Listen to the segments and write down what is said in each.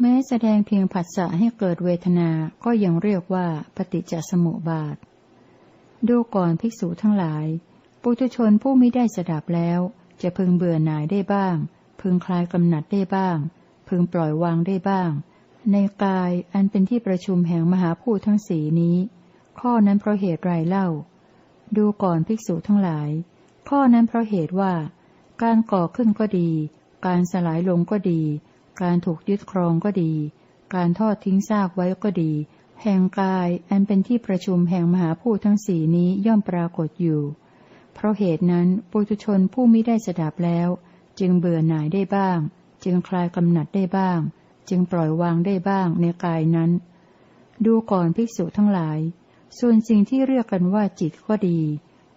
แม้แสดงเพียงผัสสะให้เกิดเวทนา ก็ยังเรียกว่าปฏิจจสมุปบาท ดูก่อนภิกษุทั้งหลาย ปุถุชนผู้ไม่ได้สดับแล้ว จะพึงเบื่อหน่ายได้บ้าง พึงคลายกำหนัดได้บ้าง พึงปล่อยวางได้บ้าง ในกายอันเป็นที่ประชุมแห่งมหาพูทั้งสีนี้ ข้อนั้นเพราะเหตุไรเล่า ดูก่อนภิกษุทั้งหลาย ข้อนั้นเพราะเหตุว่า การก่อขึ้นก็ดี การสลายลงก็ดี การถูกยึดครองก็ดี การทอดทิ้งซากไว้ก็ดี แห่งกายอันเป็นที่ประชุมแห่งมหาผู้ทั้งสี่นี้ย่อมปรากฏอยู่ เพราะเหตุนั้นปุถุชนผู้ไม่ได้สดับแล้ว จึงเบื่อหน่ายได้บ้าง จึงคลายกำหนัดได้บ้าง จึงปล่อยวางได้บ้างในกายนั้น ดูก่อนภิกษุทั้งหลาย ส่วนสิ่งที่เรียกกันว่าจิตก็ดี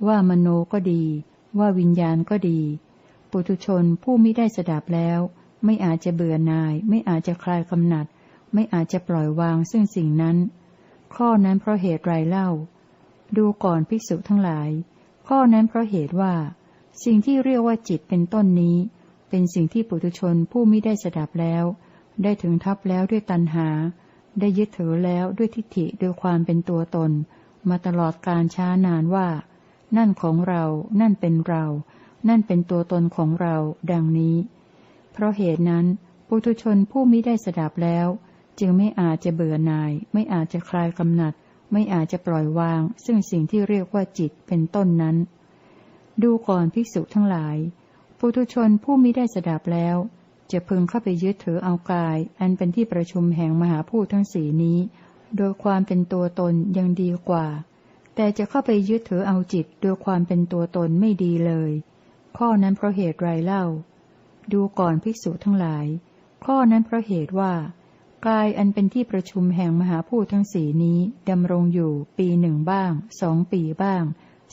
ว่ามโนก็ดี ว่าวิญญาณก็ดี ปุถุชนผู้ไม่ได้สดับแล้ว ไม่อาจจะเบื่อหน่าย ไม่อาจจะคลายกำหนัด ไม่อาจจะปล่อยวางซึ่งสิ่งนั้น ข้อนั้นเพราะเหตุไรเล่า ดูก่อนภิกษุทั้งหลาย ข้อนั้นเพราะเหตุว่า สิ่งที่เรียกว่าจิตเป็นต้นนี้ เป็นสิ่งที่ปุถุชนผู้ไม่ได้สดับแล้ว ได้ถึงทับแล้วด้วยตัณหา ได้ยึดถือแล้วด้วยทิฏฐิด้วยความเป็นตัวตน มาตลอดการช้านานว่า นั่นของเรา นั่นเป็นเรา นั่นเป็นตัวตนของเรา ดังนี้ เพราะเหตุนั้นปุถุชนผู้มิได้สดับแล้ว จึงไม่อาจจะเบื่อหน่าย ไม่อาจจะคลายกำหนัด ไม่อาจจะปล่อยวาง ซึ่งสิ่งที่เรียกว่าจิตเป็นต้นนั้น ดูก่อนภิกษุทั้งหลายปุถุชนผู้มิได้สดับแล้ว จะพึงเข้าไปยึดถือเอากาย อันเป็นที่ประชุมแห่งมหาผู้ทั้งสีนี้ โดยความเป็นตัวตนยังดีกว่า แต่จะเข้าไปยึดถือเอาจิตโดยความเป็นตัวตนไม่ดีเลย ข้อนั้นเพราะเหตุไรเล่า ดูก่อนภิกษุทั้งหลาย ข้อนั้นเพราะเหตุว่า กายอันเป็นที่ประชุมแห่งมหาผู้ทั้งสีนี้ดำรงอยู่ ปีหนึ่งบ้าง สองปีบ้าง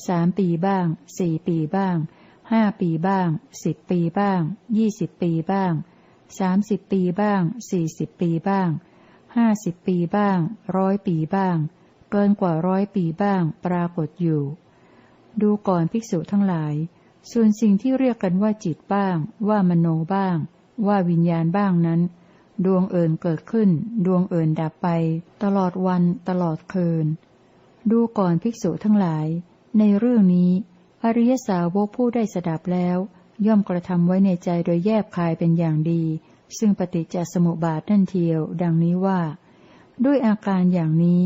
สามปีบ้าง สี่ปีบ้าง ห้าปีบ้าง สิบปีบ้าง ยี่สิบปีบ้างสามสิบปีบ้าง สี่สิบปีบ้าง ห้าสิบปีบ้าง ร้อยปีบ้าง เกินกว่าร้อยปีบ้าง ปรากฏอยู่ ดูก่อนภิกษุทั้งหลาย ส่วนสิ่งที่เรียกกันว่าจิตบ้าง ว่ามโนบ้าง ว่าวิญญาณบ้างนั้น ดวงเอินเกิดขึ้น ดวงเอินดับไป ตลอดวัน ตลอดคืน ดูก่อนภิกษุทั้งหลาย ในเรื่องนี้ อริยสาวกผู้ได้สดับแล้ว ย่อมกระทำไว้ในใจโดยแยบคายเป็นอย่างดี ซึ่งปฏิจจสมุปบาทนั่นเทียว ดังนี้ว่า ด้วยอาการอย่างนี้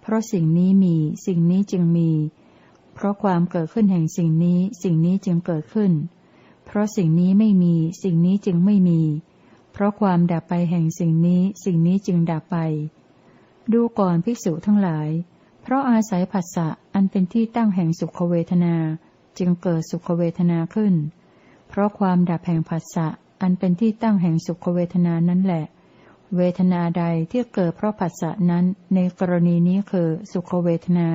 เพราะสิ่งนี้มี สิ่งนี้จึงมี เพราะความเกิดขึ้นแห่งสิ่งนี้ สิ่งนี้จึงเกิดขึ้น เพราะสิ่งนี้ไม่มี สิ่งนี้จึงไม่มี เพราะความดับไปแห่งสิ่งนี้ สิ่งนี้จึงดับไป ดูก่อนภิกษุทั้งหลาย เพราะอาศัยผัสสะอันเป็นที่ตั้งแห่งสุขเวทนา จึงเกิดสุขเวทนาขึ้น เพราะความดับแห่งผัสสะอันเป็นที่ตั้งแห่งสุขเวทนานั้นแหละ เวทนาใดที่เกิดเพราะผัสสะนั้นในกรณีนี้คือสุขเวทนา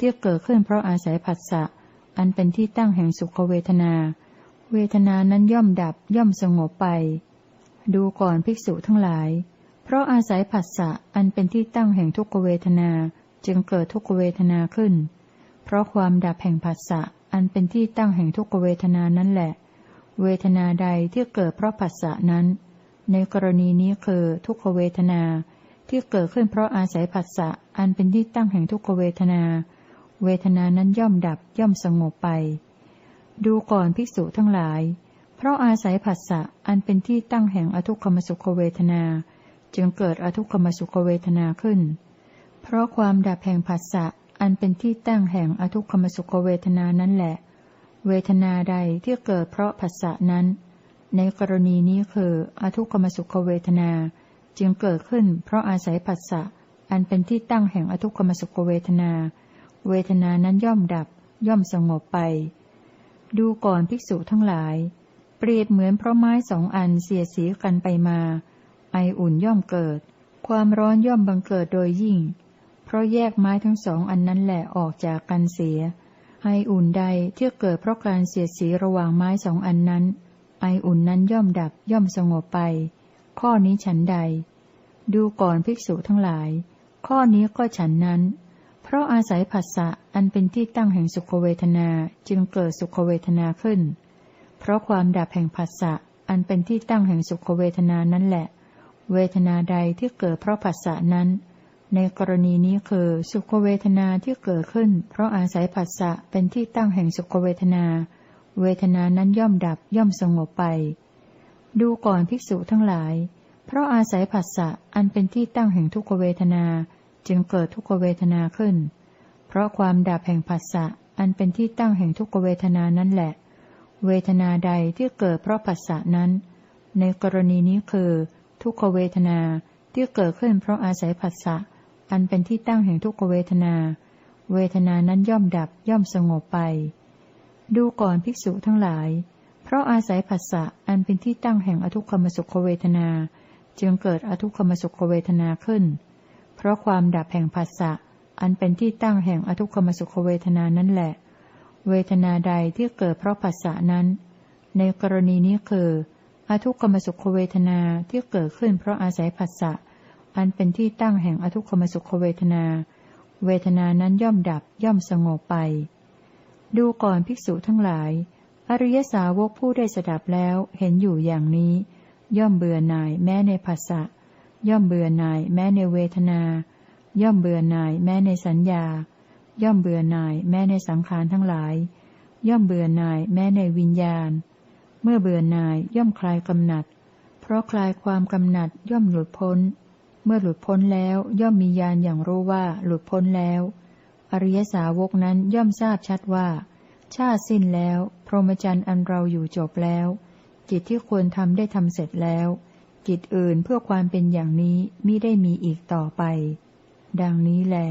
ที่เกิดขึ้นเพราะอาศัยผัสสะ อันเป็นที่ตั้งแห่งสุขเวทนา เวทนานั้นย่อมดับย่อมสงบไป ดูก่อนภิกษุทั้งหลาย เพราะอาศัยผัสสะอันเป็นที่ตั้งแห่งทุกเวทนา จึงเกิดทุกเวทนาขึ้น เพราะความดับแห่งผัสสะอันเป็นที่ตั้งแห่งทุกเวทนานั้นแหละ เวทนาใดที่เกิดเพราะผัสสะนั้น ในกรณีนี้คือทุกขเวทนาที่เกิดขึ้นเพราะอาศัยผัสสะอันเป็นที่ตั้งแห่งทุกขเวทนา เวทนานั้นย่อมดับย่อมสงบไป ดูก่อนภิกษุทั้งหลาย เพราะอาศัยผัสสะอันเป็นที่ตั้งแห่งอทุกขมสุขเวทนา จึงเกิดอทุกขมสุขเวทนาขึ้น เพราะความดับแห่งผัสสะอันเป็นที่ตั้งแห่งอทุกขมสุขเวทนานั้นแหละ เวทนาใดที่เกิดเพราะผัสสะนั้น ในกรณีนี้คืออทุกขมสุขเวทนาจึงเกิดขึ้นเพราะอาศัยผัสสะอันเป็นที่ตั้งแห่งอทุกขมสุขเวทนา เวทนานั้นย่อมดับ ย่อมสงบไป ดูก่อนภิกษุทั้งหลาย เปรียบเหมือนเพราะไม้สองอันเสียสีกันไปมา ไออุ่นย่อมเกิด ความร้อนย่อมบังเกิดโดยยิ่ง เพราะแยกไม้ทั้งสองอันนั้นแหละออกจากกันเสีย ไออุ่นใดที่เกิดเพราะการเสียสีระหว่างไม้สองอันนั้น ไออุ่นนั้นย่อมดับย่อมสงบไป ข้อนี้ฉันใด ดูก่อนภิกษุทั้งหลาย ข้อนี้ก็ฉันนั้น เพราะอาศัยผัสสะอันเป็นที่ตั้งแห่งสุขเวทนาจึงเกิดสุขเวทนาขึ้น เพราะความดับแห่งผัสสะอันเป็นที่ตั้งแห่งสุขเวทนานั้นแหละ เวทนาใดที่เกิดเพราะผัสสะนั้น ในกรณีนี้คือสุขเวทนาที่เกิดขึ้น เพราะอาศัยผัสสะเป็นที่ตั้งแห่งสุขเวทนา เวทนานั้นย่อมดับย่อมสงบไป ดูก่อนภิกษุทั้งหลาย เพราะอาศัยผัสสะอันเป็นที่ตั้งแห่งทุกขเวทนา จึงเกิดทุกขเวทนาขึ้น เพราะความดับแห่งผัสสะอันเป็นที่ตั้งแห่งทุกขเวทนานั้นแหละ เวทนาใดที่เกิดเพราะผัสสะนั้น ในกรณีนี้คือ ทุกขเวทนาที่เกิดขึ้นเพราะอาศัยผัสสะอันเป็นที่ตั้งแห่งทุกขเวทนา เวทนานั้นย่อมดับย่อมสงบไป ดูก่อนภิกษุทั้งหลาย เพราะอาศัยผัสสะอันเป็นที่ตั้งแห่งอทุกขมสุขเวทนา จึงเกิดอทุกขมสุขเวทนาขึ้น เพราะความดับแห่งผัสสะอันเป็นที่ตั้งแห่งอทุกขมสุขเวทนานั่นแหละ เวทนาใดที่เกิดเพราะผัสสะนั้น ในกรณีนี้คือ อทุกขมสุขเวทนาที่เกิดขึ้นเพราะอาศัยผัสสะอันเป็นที่ตั้งแห่งอทุกขมสุขเวทนา เวทนานั้นย่อมดับย่อมสงบไป ดูก่อนภิกษุทั้งหลาย อริยสาวกผู้ได้สดับแล้วเห็นอยู่อย่างนี้ ย่อมเบื่อหน่ายแม้ในภาษะ ย่อมเบื่อหน่าย แม้ในเวทนา ย่อมเบื่อหน่าย แม้ในสัญญา ย่อมเบื่อหน่าย แม้ในสังขารทั้งหลาย ย่อมเบื่อหน่าย แม้ในวิญญาณ เมื่อเบื่อหน่ายย่อมคลายกำหนัด เพราะคลายความกำหนัดย่อมหลุดพ้น เมื่อหลุดพ้นแล้วย่อมมีญาณอย่างรู้ว่าหลุดพ้นแล้ว อริยสาวกนั้นย่อมทราบชัดว่า ชาติสิ้นแล้ว พรหมจรรย์อันเราอยู่จบแล้ว จิตที่ควรทำได้ทำเสร็จแล้ว จิตอื่นเพื่อความเป็นอย่างนี้มิได้มีอีกต่อไป ดังนี้แหละ